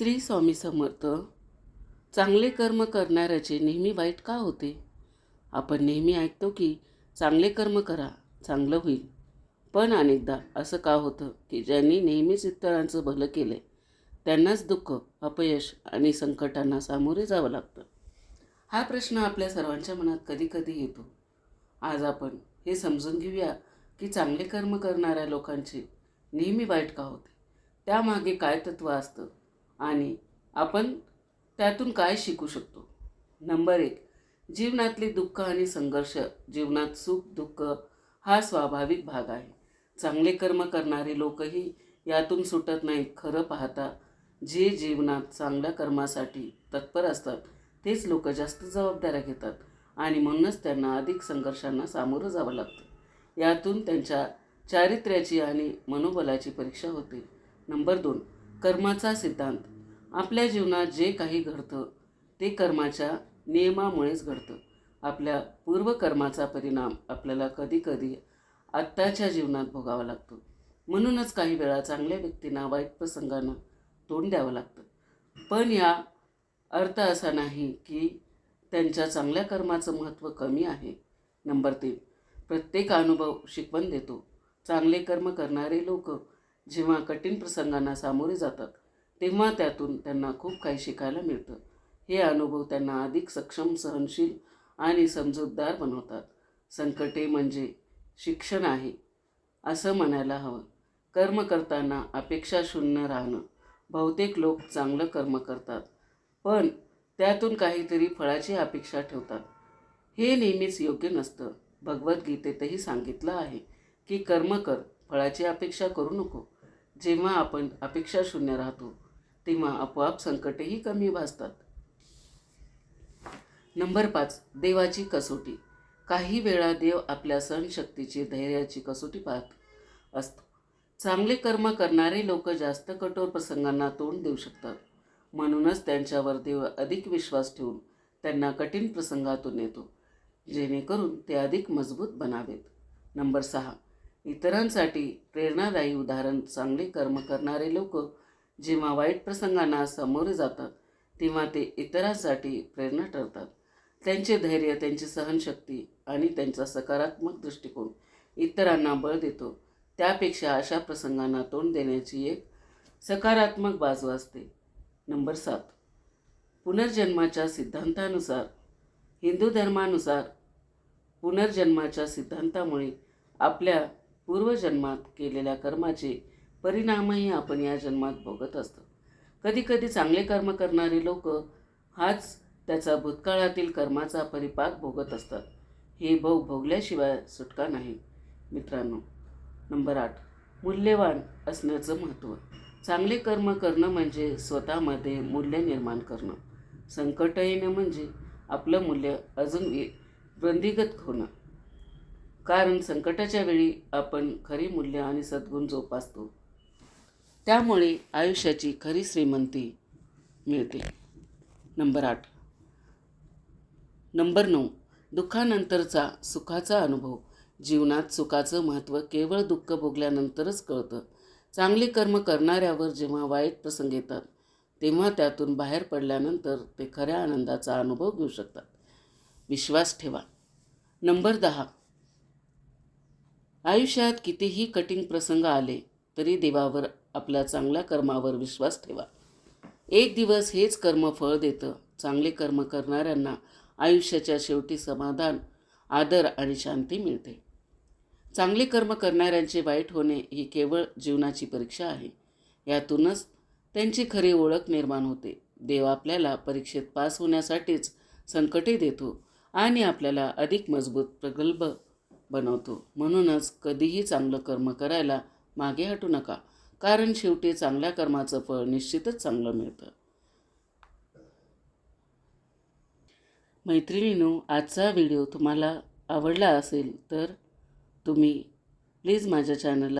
श्री स्वामी समर्थ चांगले कर्म करणाऱ्याचे नेहमी वाईट का होते? आपण नेहमी ऐकतो की चांगले कर्म करा चांगलं होईल. पण अनेकदा असं का होतं की ज्यांनी नेहमीच इतरांचं भलं केलं त्यांनाच दुःख अपयश आणि संकटांना सामोरे जावं लागतं? हा प्रश्न आपल्या सर्वांच्या मनात कधी कधी येतो. आज आपण हे समजून घेऊया की चांगले कर्म करणाऱ्या लोकांचे नेहमी वाईट का होते? त्यामागे काय तत्त्व असतं? आणि आपण त्यातून काय शिकू शकतो? नंबर एक जीवनातले दुःख आणि संघर्ष जीवनात सुख दुःख हा स्वाभाविक भाग आहे. चांगले कर्म करणारे लोकही यातून सुटत नाहीत. खरं पाहता जे जीवनात चांगल्या कर्मासाठी तत्पर असतात तेच लोक जास्त जबाबदाऱ्या घेतात आणि म्हणूनच त्यांना अधिक संघर्षांना सामोरं जावं लागतं. यातून त्यांच्या चारित्र्याची आणि मनोबलाची परीक्षा होते. नंबर दोन कर्माचा सिद्धांत. आपल्या जीवनात जे काही घडतं ते कर्माच्या नियमामुळेच घडतं. आपल्या पूर्वकर्माचा परिणाम आपल्याला कधीकधी आत्ताच्या जीवनात भोगावा लागतो. म्हणूनच काही वेळा चांगल्या व्यक्तींना वाईट प्रसंगांना तोंड द्यावं लागतं. पण या अर्थ असा नाही की त्यांच्या चांगल्या कर्माचं महत्त्व कमी आहे. नंबर तीन प्रत्येक अनुभव शिकवण देतो. चांगले कर्म करणारे लोक जेव्हा कठीण प्रसंगांना सामोरे जातात तेव्हा त्यातून त्यांना खूप काही शिकायला मिळतं. हे अनुभव त्यांना अधिक सक्षम सहनशील आणि समजूतदार बनवतात. संकटे म्हणजे शिक्षण आहे असं म्हणायला हवं. कर्म करताना अपेक्षा शून्य राहणं. बहुतेक लोक चांगलं कर्म करतात पण त्यातून काहीतरी फळाची अपेक्षा ठेवतात. हे नेहमीच योग्य नसतं. भगवद्गीतेतही सांगितलं आहे की कर्म कर फळाची अपेक्षा करू नको. जेव्हा आपण अपेक्षा शून्य राहतो तेव्हा आपोआप संकटेही कमी भासतात. नंबर पाच देवाची कसोटी. काही वेळा देव आपल्या सहनशक्तीची धैर्याची कसोटी पाहत असतो. चांगले कर्म करणारे लोक जास्त कठोर प्रसंगांना तोंड देऊ शकतात. म्हणूनच त्यांच्यावर देव अधिक विश्वास ठेवून त्यांना कठीण प्रसंगातून येतो जेणेकरून ते अधिक मजबूत बनावेत. नंबर सहा इतरांसाठी प्रेरणादायी उदाहरण चांगले कर्म करणारे लोक जेव्हा वाईट प्रसंगांना सामोरे जातात तेव्हा ते इतरांसाठी प्रेरणा ठरतात. त्यांचे धैर्य त्यांची सहनशक्ती आणि त्यांचा सकारात्मक दृष्टिकोन इतरांना बळ देतो. त्यापेक्षा अशा प्रसंगांना तोंड देण्याची एक सकारात्मक बाजू असते. नंबर सात. पुनर्जन्माच्या सिद्धांतानुसार हिंदू धर्मानुसार पुनर्जन्माच्या सिद्धांतामुळे आपल्या पूर्वजन्मात केलेल्या कर्माचे परिणामही आपण या जन्मात भोगत असतो. कधीकधी चांगले कर्म करणारे लोक हाच त्याचा भूतकाळातील कर्माचा परिपाक भोगत असतात. हे भोग भोगल्याशिवाय सुटका नाही. मित्रांनो नंबर आठ. मूल्यवान असण्याचं महत्त्व. चांगले कर्म करणं म्हणजे स्वतःमध्ये मूल्य निर्माण करणं. संकट येणं म्हणजे आपलं मूल्य अजून वृंदिगत होणं. कारण संकटाच्या वेळी आपण खरी मूल्य आणि सद्गुण जोपासतो. त्यामुळे आयुष्याची खरी श्रीमंती मिळते. नंबर आठ. नंबर नऊ. दुःखानंतरचा सुखाचा अनुभव. जीवनात सुखाचं महत्त्व केवळ दुःख भोगल्यानंतरच कळतं. चांगले कर्म करणाऱ्यावर जेव्हा वाईट प्रसंग येतात तेव्हा त्यातून बाहेर पडल्यानंतर ते खऱ्या आनंदाचा अनुभव घेऊ शकतात. विश्वास ठेवा. नंबर दहा. आयुष्यात कितीही कठीण प्रसंग आले तरी देवावर आपल्या चांगल्या कर्मावर विश्वास ठेवा. एक दिवस हेच कर्म फळ देतं. चांगले कर्म करणाऱ्यांना आयुष्याच्या शेवटी समाधान आदर आणि शांती मिळते. चांगले कर्म करणाऱ्यांचे वाईट होणे ही केवळ जीवनाची परीक्षा आहे. यातूनच त्यांची खरी ओळख निर्माण होते. देव आपल्याला परीक्षेत पास होण्यासाठीच संकटे देतो आणि आपल्याला अधिक मजबूत प्रगल्भ बनवतो. म्हणूनच कधीही चांगलं कर्म करायला मागे हटू नका. कारण शेवटी चांगल्या कर्माचं फळ निश्चितच चांगलं मिळतं. मैत्रिणीनो आजचा व्हिडिओ तुम्हाला आवडला असेल तर तुम्ही प्लीज माझ्या चॅनलला